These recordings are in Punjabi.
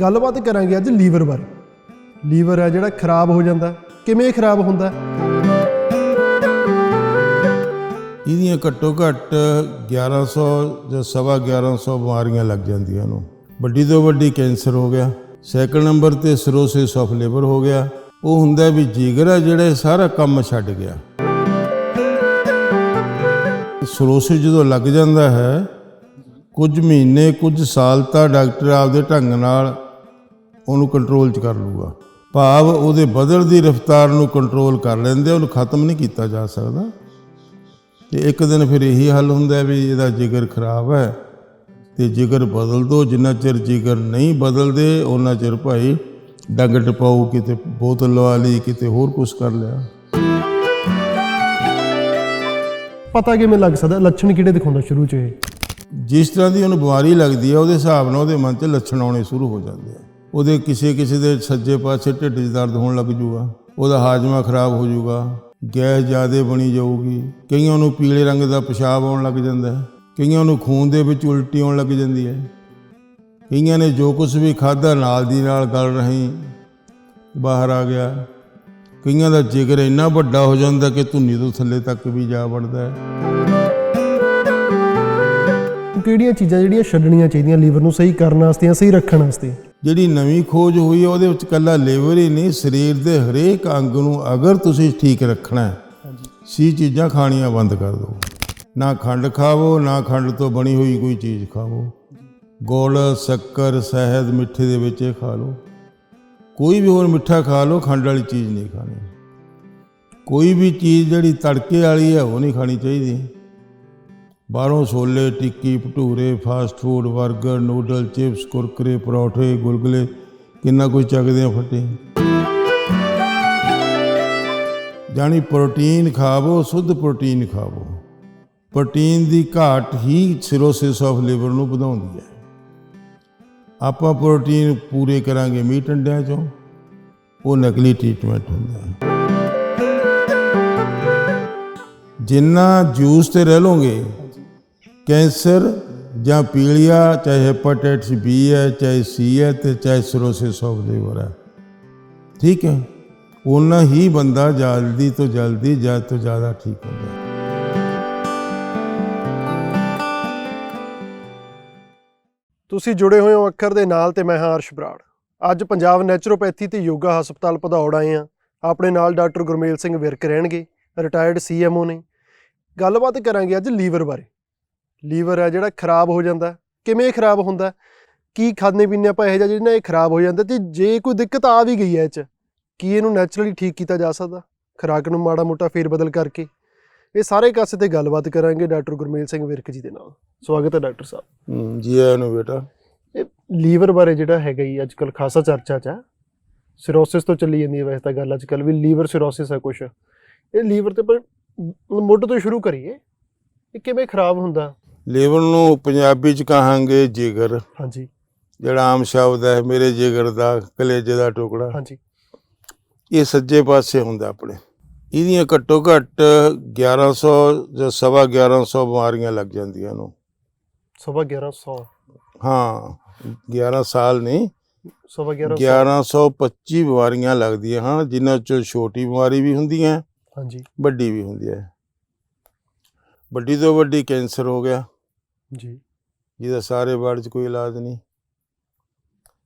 ਗੱਲਬਾਤ ਕਰਾਂਗੇ ਅੱਜ ਲੀਵਰ ਬਾਰੇ। ਲੀਵਰ ਹੈ ਜਿਹੜਾ ਖਰਾਬ ਹੋ ਜਾਂਦਾ। ਕਿਵੇਂ ਖਰਾਬ ਹੁੰਦਾ? ਇਹਦੀਆਂ ਘੱਟੋ ਘੱਟ 1100 ਜਾਂ ਸਵਾ 1100 ਬਿਮਾਰੀਆਂ ਲੱਗ ਜਾਂਦੀਆਂ ਨੂੰ। ਵੱਡੀ ਤੋਂ ਵੱਡੀ ਕੈਂਸਰ ਹੋ ਗਿਆ। ਸੈਕੰਡ ਨੰਬਰ ਤੇ ਸਿਰੋਸਿਸ ਆਫ ਲਿਵਰ ਹੋ ਗਿਆ। ਉਹ ਹੁੰਦਾ ਵੀ ਜਿਗਰ ਆ ਜਿਹੜਾ ਸਾਰਾ ਕੰਮ ਛੱਡ ਗਿਆ। ਸਿਰੋਸਿਸ ਜਦੋਂ ਲੱਗ ਜਾਂਦਾ ਹੈ, ਕੁਝ ਮਹੀਨੇ, ਕੁਝ ਸਾਲ ਤਾਂ ਡਾਕਟਰ ਆਪਦੇ ਢੰਗ ਨਾਲ ਉਹਨੂੰ ਕੰਟਰੋਲ 'ਚ ਕਰ ਲੂਗਾ। ਭਾਵ ਉਹਦੇ ਬਦਲ ਦੀ ਰਫ਼ਤਾਰ ਨੂੰ ਕੰਟਰੋਲ ਕਰ ਲੈਂਦੇ ਉਹਨੂੰ ਖਤਮ ਨਹੀਂ ਕੀਤਾ ਜਾ ਸਕਦਾ। ਤੇ ਇੱਕ ਦਿਨ ਫਿਰ ਇਹੀ ਹੱਲ ਹੁੰਦਾ ਵੀ ਇਹਦਾ ਜਿਗਰ ਖਰਾਬ ਹੈ ਤੇ ਜਿਗਰ ਬਦਲ ਦੋ ਜਿੰਨਾ ਚਿਰ ਜਿਗਰ ਨਹੀਂ ਬਦਲਦੇ ਉਹਨਾਂ ਚਿਰ ਭਾਈ ਡੰਗ ਟਪਾਓ ਕਿਤੇ ਬੋਤਲ ਲਵਾ ਲਈ ਕਿਤੇ ਹੋਰ ਕੁਝ ਕਰ ਲਿਆ। ਪਤਾ ਕਿਵੇਂ ਲੱਗ ਸਕਦਾ? ਲੱਛਣ ਕਿਹੜੇ ਦਿਖਾਉਂਦਾ ਸ਼ੁਰੂ 'ਚ ਇਹ? ਜਿਸ ਤਰ੍ਹਾਂ ਦੀ ਉਹਨੂੰ ਬਿਮਾਰੀ ਲੱਗਦੀ ਹੈ ਉਹਦੇ ਹਿਸਾਬ ਨਾਲ ਉਹਦੇ ਮਨ 'ਚ ਲੱਛਣ ਆਉਣੇ ਸ਼ੁਰੂ ਹੋ ਜਾਂਦੇ ਆ। ਉਹਦੇ ਕਿਸੇ ਕਿਸੇ ਦੇ ਸੱਜੇ ਪਾਸੇ ਢਿੱਡ 'ਚ ਦਰਦ ਹੋਣ ਲੱਗ ਜੂਗਾ, ਉਹਦਾ ਹਾਜ਼ਮਾ ਖਰਾਬ ਹੋ ਜੂਗਾ, ਗੈਸ ਜ਼ਿਆਦੇ ਬਣੀ ਜਾਊਗੀ, ਕਈਆਂ ਨੂੰ ਪੀਲੇ ਰੰਗ ਦਾ ਪਿਸ਼ਾਬ ਆਉਣ ਲੱਗ ਜਾਂਦਾ ਹੈ, ਕਈਆਂ ਨੂੰ ਖੂਨ ਦੇ ਵਿੱਚ ਉਲਟੀ ਆਉਣ ਲੱਗ ਜਾਂਦੀ ਹੈ। ਕਈਆਂ ਨੇ ਜੋ ਕੁਝ ਵੀ ਖਾਧਾ ਨਾਲ ਦੀ ਨਾਲ ਗਲ ਰਹੀ, ਬਾਹਰ ਆ ਗਿਆ। ਕਈਆਂ ਦਾ ਜਿਗਰ ਇੰਨਾ ਵੱਡਾ ਹੋ ਜਾਂਦਾ ਕਿ ਧੁੰਨੀ ਤੋਂ ਥੱਲੇ ਤੱਕ ਵੀ ਜਾ ਵੜਦਾ ਹੈ। ਕਿਹੜੀਆਂ ਚੀਜ਼ਾਂ ਜਿਹੜੀਆਂ ਛੱਡਣੀਆਂ ਚਾਹੀਦੀਆਂ, ਲੀਵਰ ਨੂੰ ਸਹੀ ਕਰਨ ਵਾਸਤੇ ਜਾਂ ਸਹੀ ਰੱਖਣ ਵਾਸਤੇ? ਜਿਹੜੀ ਨਵੀਂ ਖੋਜ ਹੋਈ ਹੈ ਉਹਦੇ ਵਿੱਚ ਕੱਲਾ ਲਿਵਰ ਹੀ ਨਹੀਂ ਸਰੀਰ ਦੇ ਹਰੇਕ ਅੰਗ ਨੂੰ ਅਗਰ ਤੁਸੀਂ ਠੀਕ ਰੱਖਣਾ ਹੈ ਸੀ ਚੀਜ਼ਾਂ ਖਾਣੀਆਂ ਬੰਦ ਕਰ ਦਿਓ। ਨਾ ਖੰਡ ਖਾਵੋ ਨਾ ਖੰਡ ਤੋਂ ਬਣੀ ਹੋਈ ਕੋਈ ਚੀਜ਼ ਖਾਵੋ। ਗੁੜ ਸ਼ੱਕਰ ਸ਼ਹਿਦ ਮਿੱਠੇ ਦੇ ਵਿੱਚ ਇਹ ਖਾ ਲਓ। ਕੋਈ ਵੀ ਹੋਰ ਮਿੱਠਾ ਖਾ ਲਓ ਖੰਡ ਵਾਲੀ ਚੀਜ਼ ਨਹੀਂ ਖਾਣੀ। ਕੋਈ ਵੀ ਚੀਜ਼ ਜਿਹੜੀ ਤੜਕੇ ਵਾਲੀ ਹੈ ਉਹ ਨਹੀਂ ਖਾਣੀ ਚਾਹੀਦੀ। ਬਾਹਰੋਂ ਛੋਲੇ, ਟਿੱਕੀ, ਭਟੂਰੇ ਫਾਸਟ ਫੂਡ 버ਗਰ ਨੂਡਲ ਚਿਪਸ ਕੁਰਕਰੇ, ਪਰੌਠੇ, ਗੁਲਗੁਲੇ, ਕਿੰਨਾ ਕੁਝ ਚੱਕਦੇ ਆ ਫੱਟੇ। ਜਾਣੀ ਪ੍ਰੋਟੀਨ ਖਾਵੋ, ਸ਼ੁੱਧ ਪ੍ਰੋਟੀਨ ਖਾਵੋ। ਪ੍ਰੋਟੀਨ ਦੀ ਘਾਟ ਹੀ ਸਿਰੋਸਿਸ ਆਫ ਲਿਵਰ ਨੂੰ ਵਧਾਉਂਦੀ ਹੈ। ਆਪਾਂ ਪ੍ਰੋਟੀਨ ਪੂਰੇ ਕਰਾਂਗੇ ਮੀਟ ਅੰਡਿਆਂ ਚੋਂ। ਉਹ ਨਕਲੀ ਟ੍ਰੀਟਮੈਂਟ ਹੁੰਦਾ ਹੈ। ਜਿੰਨਾ ਜੂਸ ਤੇ ਰਹਿ ਲੋਗੇ ਕੈਂਸਰ ਜਾਂ ਪੀਲੀਆ, ਚਾਹੇ ਹੈਪਾਟਾਈਟਸ ਬੀ ਹੈ, ਚਾਹੇ ਸੀ ਹੈ ਤੇ ਚਾਹੇ ਸਿਰੋਸਿਸ ਆਫ ਲਿਵਰ ਹੈ ਠੀਕ ਹੈ? ਉਹਨਾਂ ਹੀ ਬੰਦਾ ਜਲਦੀ ਤੋਂ ਜਲਦੀ ਜ਼ਿਆਦਾ ਤੋਂ ਜ਼ਿਆਦਾ ਠੀਕ ਹੁੰਦਾ ਹੈ ਤੁਸੀਂ ਜੁੜੇ ਹੋਏ ਹੋ ਅੱਖਰ ਦੇ ਨਾਲ ਤੇ ਮੈਂ ਹਾਂ ਅਰਸ਼ ਬਰਾੜ। ਅੱਜ ਪੰਜਾਬ ਨੈਚੁਰੋਪੈਥੀ ਤੇ ਯੋਗਾ ਹਸਪਤਾਲ ਭਦੌੜ ਆਏ ਆ ਆਪਣੇ ਨਾਲ ਡਾਕਟਰ ਗੁਰਮੇਲ ਸਿੰਘ ਵਿਰਕ ਰਹਿਣਗੇ ਰਿਟਾਇਰਡ ਸੀਐਮਓ ਨੇ। ਗੱਲਬਾਤ ਕਰਾਂਗੇ ਅੱਜ ਲੀਵਰ ਬਾਰੇ। ਲੀਵਰ ਹੈ ਜਿਹੜਾ ਖਰਾਬ ਹੋ ਜਾਂਦਾ। ਕਿਵੇਂ ਖਰਾਬ ਹੁੰਦਾ? ਕੀ ਖਾਣੇ ਪੀਣੇ ਆਪਾਂ ਇਹੋ ਜਿਹਾ ਨਾਲ ਇਹ ਖਰਾਬ ਹੋ ਜਾਂਦਾ ਤੇ ਜੇ ਕੋਈ ਦਿੱਕਤ ਆ ਵੀ ਗਈ ਹੈ ਇਹ 'ਚ ਕੀ ਇਹਨੂੰ ਨੈਚੁਰਲੀ ਠੀਕ ਕੀਤਾ ਜਾ ਸਕਦਾ? ਖੁਰਾਕ ਨੂੰ ਮਾੜਾ ਮੋਟਾ ਫੇਰ ਬਦਲ ਕਰਕੇ। ਇਹ ਸਾਰੇ ਕਾਸੇ ਤੇ ਗੱਲਬਾਤ ਕਰਾਂਗੇ ਡਾਕਟਰ ਗੁਰਮੇਲ ਸਿੰਘ ਵਿਰਕ ਜੀ ਦੇ ਨਾਲ। ਸਵਾਗਤ ਹੈ ਡਾਕਟਰ ਸਾਹਿਬ। ਜੀ ਆਇਆਂ ਨੂੰ ਬੇਟਾ। ਇਹ ਲੀਵਰ ਬਾਰੇ ਜਿਹੜਾ ਹੈਗਾ ਹੀ ਅੱਜ ਕੱਲ ਖਾਸਾ ਚਰਚਾ ਚ ਹੈ ਸਿਰੋਸਿਸ ਤੋਂ ਚੱਲੀ ਜਾਂਦੀ ਹੈ ਵੈਸੇ ਤਾਂ ਗੱਲ ਅੱਜ ਕੱਲ ਵੀ ਲੀਵਰ ਸਿਰੋਸਿਸ ਹੈ ਕੁਛ। ਇਹ ਲੀਵਰ ਤੇ ਪਰ ਮੁੱਢ ਤੋਂ ਸ਼ੁਰੂ ਕਰੀਏ। ਇਹ ਕਿਵੇਂ ਖਰਾਬ ਹੁੰਦਾ? ਲਿਵਰ ਨੂੰ ਪੰਜਾਬੀ ਚ ਕਹਾਂਗੇ ਜਿਗਰ। ਹਾਂਜੀ। ਜਿਹੜਾ ਆਮ ਸ਼ਬਦ ਹੈ ਮੇਰੇ ਜਿਗਰ ਦਾ ਕਲੇਜੇ ਦਾ ਟੁਕੜਾ। ਹਾਂਜੀ। ਇਹ ਸੱਜੇ ਪਾਸੇ ਹੁੰਦਾ ਆਪਣੇ। ਇਹਦੀਆਂ ਘੱਟੋ ਘੱਟ 1100 ਜਾਂ ਸਵਾ 1100 ਬਿਮਾਰੀਆਂ ਲੱਗ ਜਾਂਦੀਆਂ ਨੂੰ। ਸਵਾ 1100 ਹਾਂ 11 ਸਾਲ ਨਹੀਂ। ਸਵਾ 1100 1125 ਬਿਮਾਰੀਆਂ ਲੱਗਦੀਆਂ ਹਨ ਜਿਨ੍ਹਾਂ ਚੋਂ ਛੋਟੀ ਬਿਮਾਰੀ ਵੀ ਹੁੰਦੀ ਹੈ ਹਾਂਜੀ। ਵੱਡੀ ਵੀ ਹੁੰਦੀ ਹੈ। ਵੱਡੀ ਤੋਂ ਵੱਡੀ ਕੈਂਸਰ ਹੋ ਗਿਆ। ਜੀ। ਜਿਹਦਾ ਸਾਰੇ ਵਰਲਡ 'ਚ ਕੋਈ ਇਲਾਜ ਨਹੀਂ।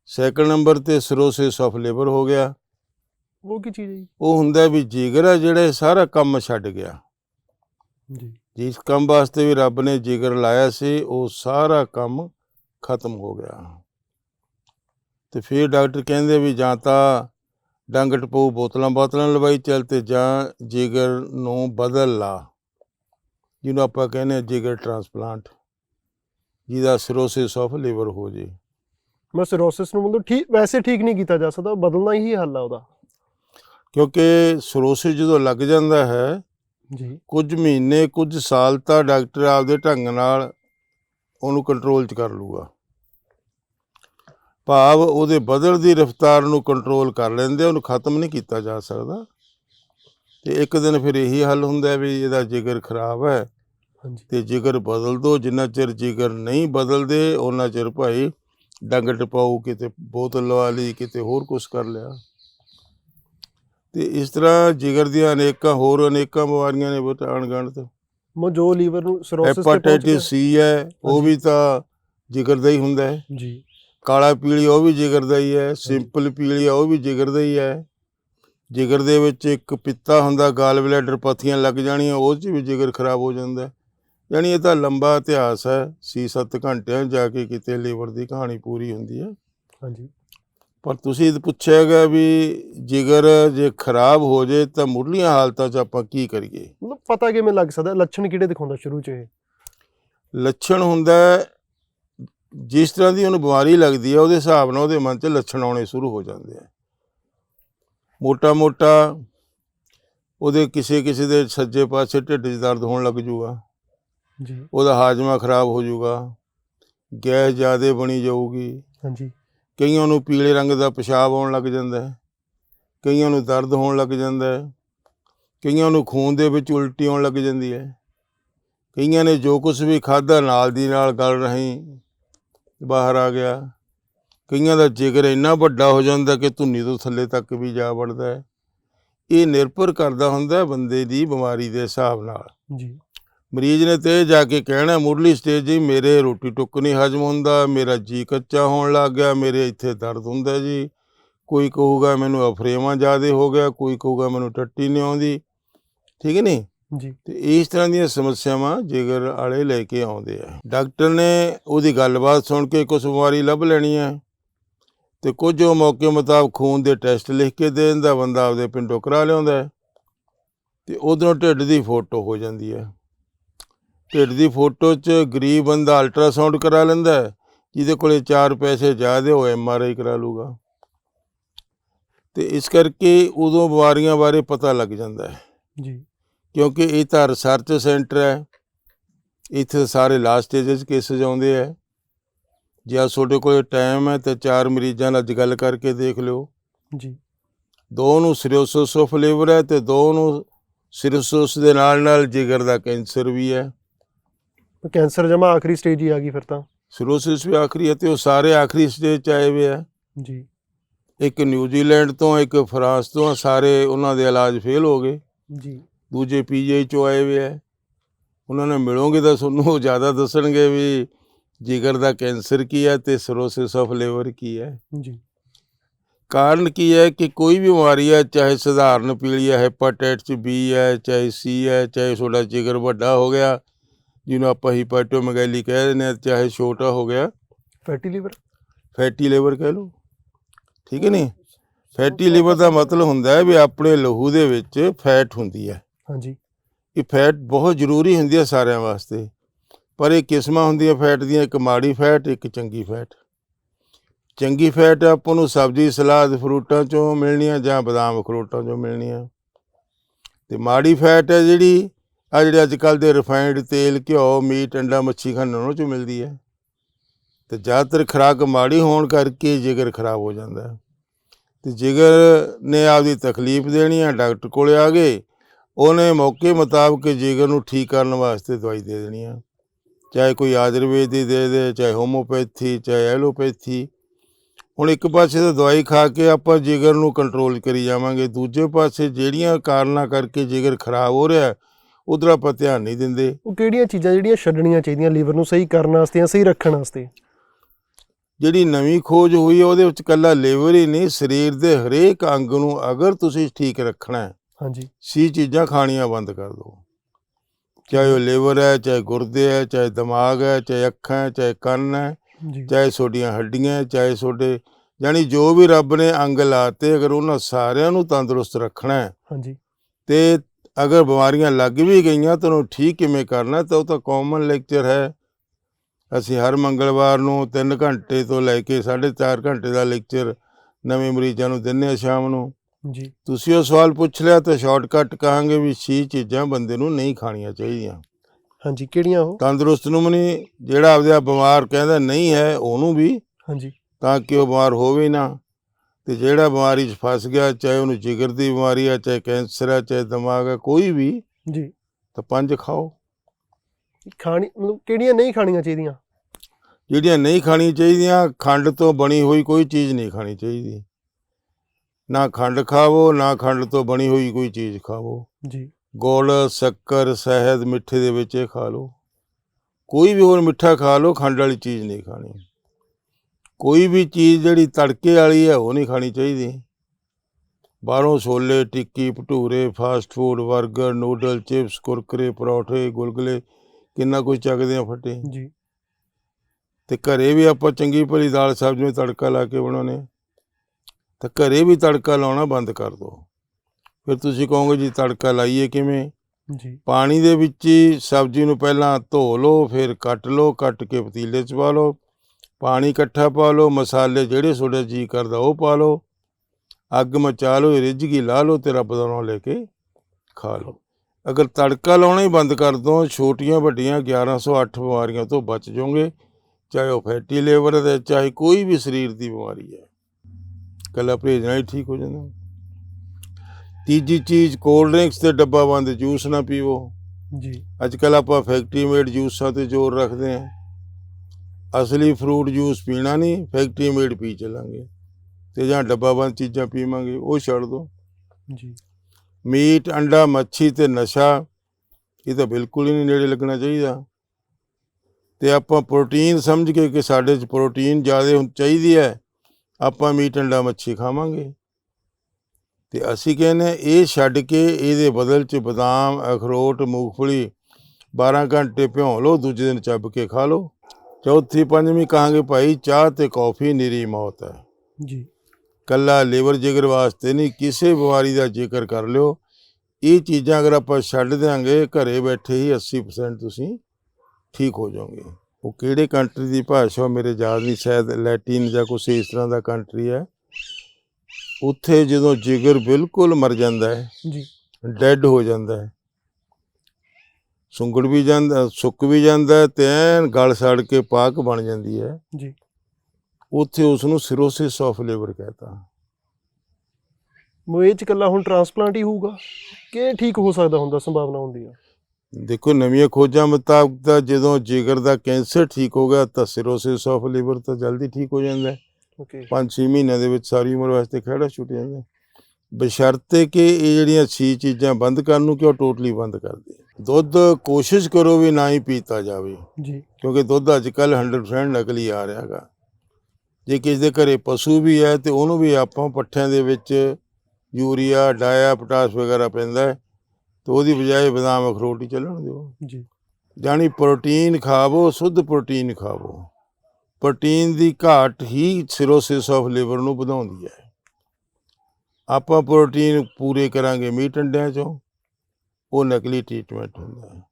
ਸੈਕੰਡ ਨੰਬਰ ਤੇ ਸਿਰੋਸਿਸ ਆਫ ਲਿਵਰ ਹੋ ਗਿਆ। ਉਹ ਕੀ ਚੀਜ਼ ਹੈ ਜੀ? ਉਹ ਹੁੰਦਾ ਵੀ ਜਿਗਰ ਆ ਜਿਹੜਾ ਇਹ ਸਾਰਾ ਕੰਮ ਛੱਡ ਗਿਆ। ਜੀ। ਜਿਸ ਕੰਮ ਵਾਸਤੇ ਵੀ ਰੱਬ ਨੇ ਜਿਗਰ ਲਾਇਆ ਸੀ ਉਹ ਸਾਰਾ ਕੰਮ ਖਤਮ ਹੋ ਗਿਆ। ਤੇ ਫਿਰ ਡਾਕਟਰ ਕਹਿੰਦੇ ਵੀ ਜਾਂ ਤਾਂ ਡੰਗ ਟਪੂ ਬੋਤਲਾਂ ਬਾਤਲਾਂ ਲਵਾਈ ਚੱਲ ਤੇ ਜਾਂ ਜਿਗਰ ਨੂੰ ਬਦਲ ਲਾ। ਜਿਹਨੂੰ ਆਪਾਂ ਕਹਿੰਦੇ ਜਿਗਰ ਟ੍ਰਾਂਸਪਲਾਂਟ। ਜਿਹਦਾ ਸਿਰੋਸਿਸ ਆਫ ਲਿਵਰ ਹੋ ਜੇ। ਮੈਂ ਸਿਰੋਸਿਸ ਨੂੰ ਮਤਲਬ ਠੀਕ ਵੈਸੇ ਠੀਕ ਨਹੀਂ ਕੀਤਾ ਜਾ ਸਕਦਾ ਬਦਲਣਾ ਹੀ ਹੱਲ ਆ ਉਹਦਾ। ਕਿਉਂਕਿ ਸਿਰੋਸਿਸ ਜਦੋਂ ਲੱਗ ਜਾਂਦਾ ਹੈ ਜੀ। ਕੁਝ ਮਹੀਨੇ ਕੁਝ ਸਾਲ ਤਾਂ ਡਾਕਟਰ ਆਪਦੇ ਢੰਗ ਨਾਲ ਉਹਨੂੰ ਕੰਟਰੋਲ 'ਚ ਕਰ ਲੂਗਾ ਭਾਵ ਉਹਦੇ ਬਦਲ ਦੀ ਰਫ਼ਤਾਰ ਨੂੰ ਕੰਟਰੋਲ ਕਰ ਲੈਂਦੇ ਉਹਨੂੰ ਖਤਮ ਨਹੀਂ ਕੀਤਾ ਜਾ ਸਕਦਾ। ਤੇ ਇੱਕ ਦਿਨ ਫਿਰ ਇਹੀ ਹੱਲ ਹੁੰਦਾ ਵੀ ਇਹਦਾ ਜਿਗਰ ਖਰਾਬ ਹੈ। ਤੇ ਜਿਗਰ ਬਦਲ ਦੋ ਜਿੰਨਾ ਚਿਰ ਜਿਗਰ ਨਹੀਂ ਬਦਲਦੇ ਉਹਨਾਂ ਚਿਰ ਭਾਈ ਡੰਗ ਟਪਾਊ ਕਿਤੇ ਬੋਤਲ ਲਵਾ ਲਈ ਕਿਤੇ ਹੋਰ ਕੁਝ ਕਰ ਲਿਆ ਤੇ ਇਸ ਤਰ੍ਹਾਂ ਜਿਗਰ ਦੀਆਂ ਅਨੇਕਾਂ ਹੋਰ ਅਨੇਕਾਂ ਬਿਮਾਰੀਆਂ ਨੇ ਬਹੁਤ ਅਣਗਿਣਤ ਮੋ ਜੋ ਲੀਵਰ ਨੂੰ ਸਰੋਸਿਸ ਤੇ ਹੈਪਾਟਾਈਟਿਸ ਸੀ ਹੈ ਉਹ। ਵੀ ਤਾਂ ਜਿਗਰ ਦਾ ਹੀ ਹੁੰਦਾ ਹੈ। ਜੀ ਕਾਲਾ ਪੀਲੀ ਉਹ ਵੀ ਜਿਗਰ ਦਾ ਹੀ ਹੈ ਸਿੰਪਲ ਪੀਲੀ ਉਹ ਵੀ ਜਿਗਰ ਦਾ ਹੀ ਹੈ ਜਿਗਰ ਦੇ ਵਿੱਚ ਇੱਕ ਪਿੱਤਾ ਹੁੰਦਾ ਗਾਲ ਬਲੈਡਰ ਪੱਥੀਆਂ ਲੱਗ ਜਾਣੀਆਂ ਉਹ 'ਚ ਵੀ ਜਿਗਰ ਖਰਾਬ ਹੋ ਜਾਂਦਾ। ਯਾਨੀ ਇਹ ਤਾਂ ਲੰਬਾ ਇਤਿਹਾਸ ਹੈ 6-7 ਘੰਟਿਆਂ ਜਾ ਕੇ ਕਿਤੇ ਲੀਵਰ ਦੀ ਕਹਾਣੀ ਪੂਰੀ ਹੁੰਦੀ ਹੈ। ਹਾਂਜੀ। ਪਰ ਤੁਸੀਂ ਇਹ ਪੁੱਛਿਆ ਹੈਗਾ ਵੀ ਜਿਗਰ ਜੇ ਖਰਾਬ ਹੋ ਜੇ ਤਾਂ ਮੁੱਢਲੀਆਂ ਹਾਲਤਾਂ 'ਚ ਆਪਾਂ ਕੀ ਕਰੀਏ? ਮਤਲਬ ਪਤਾ ਕਿਵੇਂ ਲੱਗ ਸਕਦਾ ਲੱਛਣ ਕਿਹੜੇ ਦਿਖਾਉਂਦਾ ਸ਼ੁਰੂ ਚ ਇਹ? ਲੱਛਣ ਹੁੰਦਾ ਜਿਸ ਤਰ੍ਹਾਂ ਦੀ ਉਹਨੂੰ ਬਿਮਾਰੀ ਲੱਗਦੀ ਹੈ ਉਹਦੇ ਹਿਸਾਬ ਨਾਲ ਉਹਦੇ ਮਨ 'ਚ ਲੱਛਣ ਆਉਣੇ ਸ਼ੁਰੂ ਹੋ ਜਾਂਦੇ ਆ। ਮੋਟਾ ਮੋਟਾ ਉਹਦੇ ਕਿਸੇ ਕਿਸੇ ਦੇ ਸੱਜੇ ਪਾਸੇ ਢਿੱਡ 'ਚ ਦਰਦ ਹੋਣ ਲੱਗ ਜੂਗਾ। ਜੀ। ਉਹਦਾ ਹਾਜ਼ਮਾ ਖਰਾਬ ਹੋ ਜਾਊਗਾ ਗੈਸ ਜ਼ਿਆਦੇ ਬਣੀ ਜਾਊਗੀ। ਹਾਂਜੀ। ਕਈਆਂ ਨੂੰ ਪੀਲੇ ਰੰਗ ਦਾ ਪਿਸ਼ਾਬ ਆਉਣ ਲੱਗ ਜਾਂਦਾ ਹੈ ਕਈਆਂ ਨੂੰ ਦਰਦ ਹੋਣ ਲੱਗ ਜਾਂਦਾ ਹੈ ਕਈਆਂ ਨੂੰ ਖੂਨ ਦੇ ਵਿੱਚ ਉਲਟੀ ਆਉਣ ਲੱਗ ਜਾਂਦੀ ਹੈ। ਕਈਆਂ ਨੇ ਜੋ ਕੁਝ ਵੀ ਖਾਧਾ ਨਾਲ ਦੀ ਨਾਲ ਗਲ ਰਹੀ ਬਾਹਰ ਆ ਗਿਆ। ਕਈਆਂ ਦਾ ਜਿਗਰ ਇੰਨਾ ਵੱਡਾ ਹੋ ਜਾਂਦਾ ਕਿ ਧੁੰਨੀ ਤੋਂ ਥੱਲੇ ਤੱਕ ਵੀ ਜਾ ਵੜਦਾ ਹੈ। ਇਹ ਨਿਰਭਰ ਕਰਦਾ ਹੁੰਦਾ ਬੰਦੇ ਦੀ ਬਿਮਾਰੀ ਦੇ ਹਿਸਾਬ ਨਾਲ। ਜੀ। ਮਰੀਜ਼ ਨੇ ਤੇ ਜਾ ਕੇ ਕਹਿਣਾ ਮੁੱਢਲੀ ਸਟੇਜ ਜੀ ਮੇਰੇ ਰੋਟੀ ਟੁੱਕ ਨਹੀਂ ਹਜਮ ਹੁੰਦਾ ਮੇਰਾ ਜੀ ਕੱਚਾ ਹੋਣ ਲੱਗ ਗਿਆ ਮੇਰੇ ਇੱਥੇ ਦਰਦ ਹੁੰਦਾ ਜੀ। ਕੋਈ ਕਹੂਗਾ ਮੈਨੂੰ ਅਫਰੇਵਾਂ ਜ਼ਿਆਦੇ ਹੋ ਗਿਆ ਕੋਈ ਕਹੂਗਾ ਮੈਨੂੰ ਟੱਟੀ ਨਹੀਂ ਆਉਂਦੀ। ਠੀਕ ਹੈ ਨਹੀਂ? ਜੀ। ਤੇ ਇਸ ਤਰ੍ਹਾਂ ਦੀਆਂ ਸਮੱਸਿਆਵਾਂ ਜਿਗਰ ਵਾਲੇ ਲੈ ਕੇ ਆਉਂਦੇ ਆ। ਡਾਕਟਰ ਨੇ ਉਹਦੀ ਗੱਲਬਾਤ ਸੁਣ ਕੇ ਕੁਝ ਬਿਮਾਰੀ ਲੱਭ ਲੈਣੀ ਹੈ ਤੇ ਕੁਝ ਉਹ ਮੌਕੇ ਮੁਤਾਬਕ ਖੂਨ ਦੇ ਟੈਸਟ ਲਿਖ ਕੇ ਦੇ ਦਿੰਦਾ ਬੰਦਾ ਆਪਦੇ ਪਿੰਡੋਂ ਕਰਾ ਲਿਆਉਂਦਾ ਤੇ ਉਧਰੋਂ ਢਿੱਡ ਦੀ ਫੋਟੋ ਹੋ ਜਾਂਦੀ ਹੈ। ਢਿੱਡ ਦੀ ਫੋਟੋ 'ਚ ਗਰੀਬ ਬੰਦਾ ਅਲਟਰਾਸਾਊਂਡ ਕਰਾ ਲੈਂਦਾ ਹੈ ਜਿਹਦੇ ਕੋਲੇ 4 ਪੈਸੇ ਜ਼ਿਆਦੇ ਉਹ ਐਮ ਆਰ ਆਈ ਕਰਾ ਲੂਗਾ ਤੇ ਇਸ ਕਰਕੇ ਉਦੋਂ ਬਿਮਾਰੀਆਂ ਬਾਰੇ ਪਤਾ ਲੱਗ ਜਾਂਦਾ ਹੈ। ਜੀ। ਕਿਉਂਕਿ ਇਹ ਤਾਂ ਰਿਸਰਚ ਸੈਂਟਰ ਹੈ। ਇੱਥੇ ਸਾਰੇ ਲਾਸਟ ਸਟੇਜ 'ਚ ਕੇਸਿਸ ਆਉਂਦੇ ਆ ਜੇ ਅੱਜ ਤੁਹਾਡੇ ਕੋਲ ਟਾਈਮ ਹੈ ਤੇ ਚਾਰ ਮਰੀਜ਼ਾਂ ਨਾਲ ਅੱਜ ਗੱਲ ਕਰਕੇ ਦੇਖ ਲਿਓ। ਜੀ। ਦੋ ਨੂੰ ਸਿਰੋਸਿਸ ਆਫ ਲਿਵਰ ਹੈ ਤੇ ਦੋ ਨੂੰ ਸਿਰੋਸਿਸ ਦੇ ਨਾਲ ਨਾਲ ਜਿਗਰ ਦਾ ਕੈਂਸਰ ਵੀ ਹੈ। ਕੈਂਸਰ ਜਮਾ ਆਖਰੀ ਸਟੇਜ ਹੀ ਆ ਗਈ ਫਿਰ ਤਾਂ। ਸਿਰੋਸਿਸ ਵੀ ਆਖਰੀ ਹੈ ਤੇ ਉਹ ਸਾਰੇ ਆਖਰੀ ਸਟੇਜ 'ਚ ਆਏ ਹੋਏ ਆ। ਜੀ। ਇੱਕ ਨਿਊਜ਼ੀਲੈਂਡ ਤੋਂ ਇੱਕ ਫਰਾਂਸ ਤੋਂ ਆ, ਸਾਰੇ ਉਹਨਾਂ ਦੇ ਇਲਾਜ ਫੇਲ ਹੋ ਗਏ। ਜੀ। ਦੂਜੇ ਪੀਜੀ ਚੋਂ ਆਏ ਹੋਏ ਆ। ਉਹਨਾਂ ਨੇ ਮਿਲੋਗੇ ਤਾਂ ਤੁਹਾਨੂੰ ਉਹ ਜ਼ਿਆਦਾ ਦੱਸਣਗੇ ਵੀ ਜਿਗਰ ਦਾ ਕੈਂਸਰ ਕੀ ਹੈ ਤੇ ਸਿਰੋਸਿਸ ਆਫ ਲਿਵਰ ਕੀ ਹੈ। ਜੀ। ਕਾਰਨ ਕੀ ਹੈ ਕਿ ਕੋਈ ਵੀ ਬਿਮਾਰੀ ਹੈ ਚਾਹੇ ਸਧਾਰਨ ਪੀਲੀ ਹੈ ਹੈਪਾਟਾਈਟਸ ਬੀ ਹੈ ਚਾਹੇ ਸੀ ਹੈ ਚਾਹੇ ਤੁਹਾਡਾ ਜਿਗਰ ਵੱਡਾ ਹੋ ਗਿਆ ਜਿਹਨੂੰ ਆਪਾਂ ਹੀਪਾਟੋਮੈਗੈਲੀ ਕਹਿ ਦਿੰਦੇ ਹਾਂ ਚਾਹੇ ਛੋਟਾ ਹੋ ਗਿਆ। ਫੈਟੀ ਲੀਵਰ ਫੈਟੀ ਲਿਵਰ ਕਹਿ ਲਓ। ਠੀਕ ਹੈ ਨਹੀਂ ਫੈਟੀ ਲਿਵਰ ਦਾ ਮਤਲਬ ਹੁੰਦਾ ਹੈ ਵੀ ਆਪਣੇ ਲਹੂ ਦੇ ਵਿੱਚ ਫੈਟ ਹੁੰਦੀ ਹੈ। ਹਾਂਜੀ। ਇਹ ਫੈਟ ਬਹੁਤ ਜ਼ਰੂਰੀ ਹੁੰਦੀ ਹੈ ਸਾਰਿਆਂ ਵਾਸਤੇ। ਪਰ ਇਹ ਕਿਸਮਾਂ ਹੁੰਦੀਆਂ ਫੈਟ ਦੀਆਂ? ਇੱਕ ਮਾੜੀ ਫੈਟ ਇੱਕ ਚੰਗੀ ਫੈਟ ਚੰਗੀ ਫੈਟ ਆਪਾਂ ਨੂੰ ਸਬਜ਼ੀ ਸਲਾਦ ਫਰੂਟਾਂ ਚੋਂ ਮਿਲਣੀਆਂ ਜਾਂ ਬਦਾਮ ਅਖਰੋਟਾਂ ਚੋਂ ਮਿਲਣੀਆਂ। ਤੇ ਮਾੜੀ ਫੈਟ ਹੈ ਜਿਹੜੀ ਆ ਜਿਹੜੇ ਅੱਜ ਕੱਲ ਦੇ ਰਿਫਾਈਨਡ ਤੇਲ, ਘਿਓ, ਮੀਟ, ਅੰਡਾ, ਮੱਛੀ ਖਾਣ ਉਹਨਾਂ ਚੋਂ ਮਿਲਦੀ ਹੈ। ਤੇ ਜ਼ਿਆਦਾਤਰ ਖੁਰਾਕ ਮਾੜੀ ਹੋਣ ਕਰਕੇ ਜਿਗਰ ਖਰਾਬ ਹੋ ਜਾਂਦਾ ਹੈ। ਤੇ ਜਿਗਰ ਨੇ ਆਪਦੀ ਤਕਲੀਫ ਦੇਣੀ ਹੈ, ਡਾਕਟਰ ਕੋਲੇ ਆ ਗਏ, ਉਹਨੇ ਮੌਕੇ ਮੁਤਾਬਕ ਜਿਗਰ ਨੂੰ ਠੀਕ ਕਰਨ ਵਾਸਤੇ ਦਵਾਈ ਦੇ ਦੇਣੀ ਆ ਚਾਹੇ ਕੋਈ ਆਯੁਰਵੇਦ ਦੀ ਦੇ ਦੇ ਚਾਹੇ ਹੋਮੋਪੈਥੀ ਚਾਹੇ ਐਲੋਪੈਥੀ ਹੁਣ ਇੱਕ ਪਾਸੇ ਤਾਂ ਦਵਾਈ ਖਾ ਕੇ ਆਪਾਂ ਜਿਗਰ ਨੂੰ ਕੰਟਰੋਲ ਕਰੀ ਜਾਵਾਂਗੇ, ਦੂਜੇ ਪਾਸੇ ਜਿਹੜੀਆਂ ਕਾਰਨਾਂ ਕਰਕੇ ਜਿਗਰ ਖਰਾਬ ਹੋ ਰਿਹਾ ਉਧਰ ਆਪਾਂ ਧਿਆਨ ਨਹੀਂ ਦਿੰਦੇ। ਉਹ ਕਿਹੜੀਆਂ ਚੀਜ਼ਾਂ ਜਿਹੜੀਆਂ ਛੱਡਣੀਆਂ ਚਾਹੀਦੀਆਂ ਲੀਵਰ ਨੂੰ ਸਹੀ ਕਰਨ ਵਾਸਤੇ ਜਾਂ ਸਹੀ ਰੱਖਣ ਵਾਸਤੇ? ਜਿਹੜੀ ਨਵੀਂ ਖੋਜ ਹੋਈ ਹੈ ਉਹਦੇ ਵਿੱਚ ਕੱਲਾ ਲਿਵਰ ਹੀ ਨਹੀਂ ਸਰੀਰ ਦੇ ਹਰੇਕ ਅੰਗ ਨੂੰ ਅਗਰ ਤੁਸੀਂ ਠੀਕ ਰੱਖਣਾ ਹੈ ਹਾਂਜੀ। ਸੀ ਚੀਜ਼ਾਂ ਖਾਣੀਆਂ ਬੰਦ ਕਰ ਦਿਓ। ਚਾਹੇ ਉਹ ਲਿਵਰ ਹੈ ਚਾਹੇ ਗੁਰਦੇ ਹੈ ਚਾਹੇ ਦਿਮਾਗ ਹੈ ਚਾਹੇ ਅੱਖਾਂ ਹੈ ਚਾਹੇ ਕੰਨ ਹੈ ਜੀ। ਚਾਹੇ ਤੁਹਾਡੀਆਂ ਹੱਡੀਆਂ ਹੈ, ਚਾਹੇ ਤੁਹਾਡੇ ਯਾਨੀ ਜੋ ਵੀ ਰੱਬ ਨੇ ਅੰਗ ਲਾਤੇ ਅਗਰ ਉਹਨਾਂ ਸਾਰਿਆਂ ਨੂੰ ਤੰਦਰੁਸਤ ਰੱਖਣਾ ਹੈ ਹਾਂਜੀ। ਤੇ ਅਗਰ ਬਿਮਾਰੀਆਂ ਲੱਗ ਵੀ ਗਈਆਂ ਤਾਂ ਉਹਨੂੰ ਠੀਕ ਕਿਵੇਂ ਕਰਨਾ ਤਾਂ ਉਹ ਤਾਂ ਕਾਮਨ ਲੈਕਚਰ ਹੈ। ਅਸੀਂ ਹਰ ਮੰਗਲਵਾਰ ਨੂੰ 3 ਘੰਟੇ ਤੋਂ ਲੈ ਕੇ 4.5 ਘੰਟੇ ਦਾ ਲੈਕਚਰ ਨਵੇਂ ਮਰੀਜ਼ਾਂ ਨੂੰ ਦਿੰਦੇ ਆ ਸ਼ਾਮ ਨੂੰ। ਜੀ। ਤੁਸੀਂ ਉਹ ਸਵਾਲ ਪੁੱਛ ਲਿਆ ਤਾਂ ਸ਼ਾਰਟਕਟ ਕਹਾਂਗੇ ਵੀ ਛੇ ਚੀਜ਼ਾਂ ਬੰਦੇ ਨੂੰ ਨਹੀਂ ਖਾਣੀਆਂ ਚਾਹੀਦੀਆਂ। ਹਾਂਜੀ ਕਿਹੜੀਆਂ ਉਹ? ਤੰਦਰੁਸਤ ਨੂੰ ਵੀ ਨਹੀਂ ਜਿਹੜਾ ਆਪਦੇ ਆਪ ਬਿਮਾਰ ਕਹਿੰਦਾ ਨਹੀਂ ਹੈ ਉਹਨੂੰ ਵੀ ਹਾਂਜੀ। ਤਾਂ ਕਿ ਉਹ ਬਿਮਾਰ ਹੋਵੇ ਨਾ। ਤੇ ਜਿਹੜਾ ਬਿਮਾਰੀ 'ਚ ਫਸ ਗਿਆ ਚਾਹੇ ਉਹਨੂੰ ਜਿਗਰ ਦੀ ਬਿਮਾਰੀ ਹੈ ਚਾਹੇ ਕੈਂਸਰ ਹੈ ਚਾਹੇ ਦਿਮਾਗ ਹੈ ਕੋਈ ਵੀ ਜੀ। ਤਾਂ ਪੰਜ ਖਾਓ। ਖਾਣੀ ਮਤਲਬ ਕਿਹੜੀਆਂ ਨਹੀਂ ਖਾਣੀਆਂ ਚਾਹੀਦੀਆਂ? ਜਿਹੜੀਆਂ ਨਹੀਂ ਖਾਣੀਆਂ ਚਾਹੀਦੀਆਂ ਖੰਡ ਤੋਂ ਬਣੀ ਹੋਈ ਕੋਈ ਚੀਜ਼ ਨਹੀਂ ਖਾਣੀ ਚਾਹੀਦੀ। ਨਾ ਖੰਡ ਖਾਵੋ ਨਾ ਖੰਡ ਤੋਂ ਬਣੀ ਹੋਈ ਕੋਈ ਚੀਜ਼ ਖਾਵੋ। ਜੀ। ਗੁੜ ਸ਼ੱਕਰ ਸ਼ਹਿਦ ਮਿੱਠੇ ਦੇ ਵਿੱਚ ਇਹ ਖਾ ਲਓ। ਕੋਈ ਵੀ ਹੋਰ ਮਿੱਠਾ ਖਾ ਲਓ ਖੰਡ ਵਾਲੀ ਚੀਜ਼ ਨਹੀਂ ਖਾਣੀ। ਕੋਈ ਵੀ ਚੀਜ਼ ਜਿਹੜੀ ਤੜਕੇ ਵਾਲੀ ਹੈ ਉਹ ਨਹੀਂ ਖਾਣੀ ਚਾਹੀਦੀ। ਬਾਹਰੋਂ ਛੋਲੇ ਟਿੱਕੀ ਭਟੂਰੇ ਫਾਸਟ ਫੂਡ 버ਗਰ ਨੂਡਲ ਚਿਪਸ ਕੁਰਕਰੇ ਪਰੌਠੇ ਗੁਲਗੁਲੇ ਕਿੰਨਾ ਕੁਝ ਚੱਕਦੇ ਆ ਫੱਟੇ। ਜੀ। ਤੇ ਘਰੇ ਵੀ ਆਪਾਂ ਚੰਗੀ ਭਲੀ ਦਾਲ ਸਬਜ਼ੀ ਨੂੰ ਤੜਕਾ ਲਾ ਕੇ ਬਣਾਉਨੇ ਤਾਂ ਘਰੇ ਵੀ ਤੜਕਾ ਲਾਉਣਾ ਬੰਦ ਕਰ ਦਿਓ ਫਿਰ ਤੁਸੀਂ ਕਹੋਗੇ ਜੀ ਤੜਕਾ ਲਾਈਏ ਕਿਵੇਂ? ਜੀ। ਪਾਣੀ ਦੇ ਵਿੱਚ ਹੀ ਸਬਜ਼ੀ ਨੂੰ ਪਹਿਲਾਂ ਧੋ ਲਓ ਫਿਰ ਕੱਟ ਲਓ ਕੱਟ ਕੇ ਪਤੀਲੇ 'ਚ ਪਾ ਲਓ ਪਾਣੀ ਇਕੱਠਾ ਪਾ ਲਓ ਮਸਾਲੇ ਜਿਹੜੇ ਤੁਹਾਡਾ ਜੀ ਕਰਦਾ ਉਹ ਪਾ ਲਓ। ਅੱਗ ਮਚਾ ਲਓ ਰਿੱਝ ਗਈ ਲਾ ਲਓ ਤੇ ਰੱਬ ਦਾ ਨਾਮ ਲੈ ਕੇ ਖਾ ਲਓ। ਅਗਰ ਤੜਕਾ ਲਾਉਣਾ ਹੀ ਬੰਦ ਕਰ ਦੋ ਛੋਟੀਆਂ ਵੱਡੀਆਂ 1108 ਬਿਮਾਰੀਆਂ ਤੋਂ ਬਚ ਜਾਓਗੇ ਚਾਹੇ ਉਹ ਫੈਟੀ ਲੀਵਰ ਹੈ ਚਾਹੇ ਕੋਈ ਵੀ ਸਰੀਰ ਦੀ ਬਿਮਾਰੀ ਹੈ। ਕੱਲਾ ਪਰਹੇਜ਼ ਨਾਲ ਹੀ ਠੀਕ ਹੋ ਜਾਂਦਾ। ਤੀਜੀ ਚੀਜ਼ ਕੋਲਡ ਡਰਿੰਕਸ ਤੇ ਡੱਬਾ ਬੰਦ ਜੂਸ ਨਾ ਪੀਵੋ। ਜੀ। ਅੱਜ ਕੱਲ ਆਪਾਂ ਫੈਕਟਰੀ ਮੇਡ ਜੂਸਾਂ ਤੇ ਜ਼ੋਰ ਰੱਖਦੇ ਆਂ ਅਸਲੀ ਫਰੂਟ ਜੂਸ ਪੀਣਾ ਨਹੀਂ ਫੈਕਟਰੀ ਮੇਡ ਪੀ ਚੱਲਾਂਗੇ। ਤੇ ਜਾਂ ਡੱਬਾ ਬੰਦ ਚੀਜ਼ਾਂ ਪੀਵਾਂਗੇ ਉਹ ਛੱਡ ਦੋ। ਜੀ। ਮੀਟ ਅੰਡਾ ਮੱਛੀ ਤੇ ਨਸ਼ਾ ਇਹ ਤਾਂ ਬਿਲਕੁਲ ਹੀ ਨਹੀਂ ਨੇੜੇ ਲੱਗਣਾ ਚਾਹੀਦਾ। ਤੇ ਆਪਾਂ ਪ੍ਰੋਟੀਨ ਸਮਝ ਕੇ ਕਿ ਸਾਡੇ 'ਚ ਪ੍ਰੋਟੀਨ ਜ਼ਿਆਦਾ ਚਾਹੀਦੀ ਹੈ ਆਪਾਂ ਮੀਟ ਅੰਡਾ ਮੱਛੀ ਖਾਵਾਂਗੇ। ਤੇ ਅਸੀਂ ਕਹਿੰਦੇ ਇਹ ਛੱਡ ਕੇ ਇਹਦੇ ਬਦਲ 'ਚ ਬਦਾਮ ਅਖਰੋਟ ਮੂੰਗਫਲੀ 12 ਘੰਟੇ ਭਿਉਂ ਲਓ ਦੂਜੇ ਦਿਨ ਚੱਬ ਕੇ ਖਾ ਲਓ। ਚੌਥੀ ਪੰਜਵੀਂ ਕਹਾਂਗੇ ਭਾਈ ਚਾਹ ਤੇ ਕੌਫੀ ਨਿਰੀ ਮੌਤ ਹੈ। ਜੀ। ਕੱਲਾ ਲੀਵਰ ਜਿਗਰ ਵਾਸਤੇ ਨਹੀਂ ਕਿਸੇ ਬਿਮਾਰੀ ਦਾ ਜ਼ਿਕਰ ਕਰ ਲਿਓ। ਇਹ ਚੀਜ਼ਾਂ ਅਗਰ ਆਪਾਂ ਛੱਡ ਦਿਆਂਗੇ ਘਰੇ ਬੈਠੇ ਹੀ 80% ਤੁਸੀਂ ਠੀਕ ਹੋ ਜਾਓਗੇ। ਉਹ ਕਿਹੜੇ ਕੰਟਰੀ ਦੀ ਭਾਸ਼ਾ ਮੇਰੇ ਯਾਦ ਨਹੀਂ ਸ਼ਾਇਦ ਲੈਟਿਨ ਜਾਂ ਕੁਛ ਇਸ ਤਰ੍ਹਾਂ ਦਾ ਕੰਟਰੀ ਹੈ। ਉੱਥੇ ਜਦੋਂ ਜਿਗਰ ਬਿਲਕੁਲ ਮਰ ਜਾਂਦਾ ਹੈ ਜੀ। ਡੈੱਡ ਹੋ ਜਾਂਦਾ ਹੈ ਸੁੰਗੜ ਵੀ ਜਾਂਦਾ ਸੁੱਕ ਵੀ ਜਾਂਦਾ ਤੇ ਐਨ ਗਲ ਸੜ ਕੇ ਪਾਕ ਬਣ ਜਾਂਦੀ ਹੈ। ਜੀ। ਉੱਥੇ ਉਸ ਨੂੰ ਸਿਰੋਸਿਸ ਆਫ ਲਿਵਰ ਕਹਤਾ। ਮੋਏ ਚ ਕੱਲਾ ਹੁਣ ਟ੍ਰਾਂਸਪਲਾਂਟ ਹੀ ਹੋਊਗਾ? ਕਿ ਠੀਕ ਹੋ ਸਕਦਾ ਹੁੰਦਾ ਸੰਭਾਵਨਾ ਹੁੰਦੀ ਆ? ਦੇਖੋ ਨਵੀਆਂ ਖੋਜਾਂ ਮੁਤਾਬਕ ਤਾਂ ਜਦੋਂ ਜਿਗਰ ਦਾ ਕੈਂਸਰ ਠੀਕ ਹੋ ਗਿਆ ਤਾਂ ਸਿਰੋਸਿਸ ਆਫ ਲਿਵਰ ਤਾਂ ਜਲਦੀ ਠੀਕ ਹੋ ਜਾਂਦਾ ਓਕੇ 5-6 ਮਹੀਨਿਆਂ ਦੇ ਵਿੱਚ ਸਾਰੀ ਉਮਰ ਵਾਸਤੇ ਖੜਾ ਛੁੱਟ ਜਾਂਦਾ। ਬਸ਼ਰਤੇ ਕਿ ਇਹ ਜਿਹੜੀਆਂ ਛੀ ਚੀਜ਼ਾਂ ਬੰਦ ਕਰਨ ਨੂੰ ਕਿਉਂ ਟੋਟਲੀ ਬੰਦ ਕਰ ਦੇ ਦੁੱਧ ਕੋਸ਼ਿਸ਼ ਕਰੋ ਵੀ ਨਾ ਹੀ ਪੀਤਾ ਜਾਵੇ। ਜੀ। ਕਿਉਂਕਿ ਦੁੱਧ ਅੱਜ ਕੱਲ 100% ਨਕਲੀ ਆ ਰਿਹਾ ਹੈਗਾ। ਜੇ ਕਿਸੇ ਦੇ ਘਰੇ ਪਸ਼ੂ ਵੀ ਹੈ ਤੇ ਉਹਨੂੰ ਵੀ ਆਪਾਂ ਪੱਠਿਆਂ ਦੇ ਵਿੱਚ ਯੂਰੀਆ ਡਾਇਆ ਪੋਟਾਸ ਵਗੈਰਾ ਪੈਂਦਾ ਹੈ ਤੇ ਉਹਦੀ ਬਜਾਏ ਬਦਾਮ ਅਖਰੋਟ ਹੀ ਚੱਲਣ ਦਿਓ। ਜੀ। ਜਾਣੀ ਪ੍ਰੋਟੀਨ ਖਾਵੋ ਸ਼ੁੱਧ ਪ੍ਰੋਟੀਨ ਖਾਵੋ। ਪ੍ਰੋਟੀਨ ਦੀ ਘਾਟ ਹੀ ਸਿਰੋਸਿਸ ਆਫ ਲਿਵਰ ਨੂੰ ਵਧਾਉਂਦੀ ਹੈ। ਆਪਾਂ ਪ੍ਰੋਟੀਨ ਪੂਰੇ ਕਰਾਂਗੇ ਮੀਟ ਅੰਡਿਆਂ ਚੋਂ ਉਹ ਨਕਲੀ ਟ੍ਰੀਟਮੈਂਟ ਹੁੰਦਾ ਹੈ।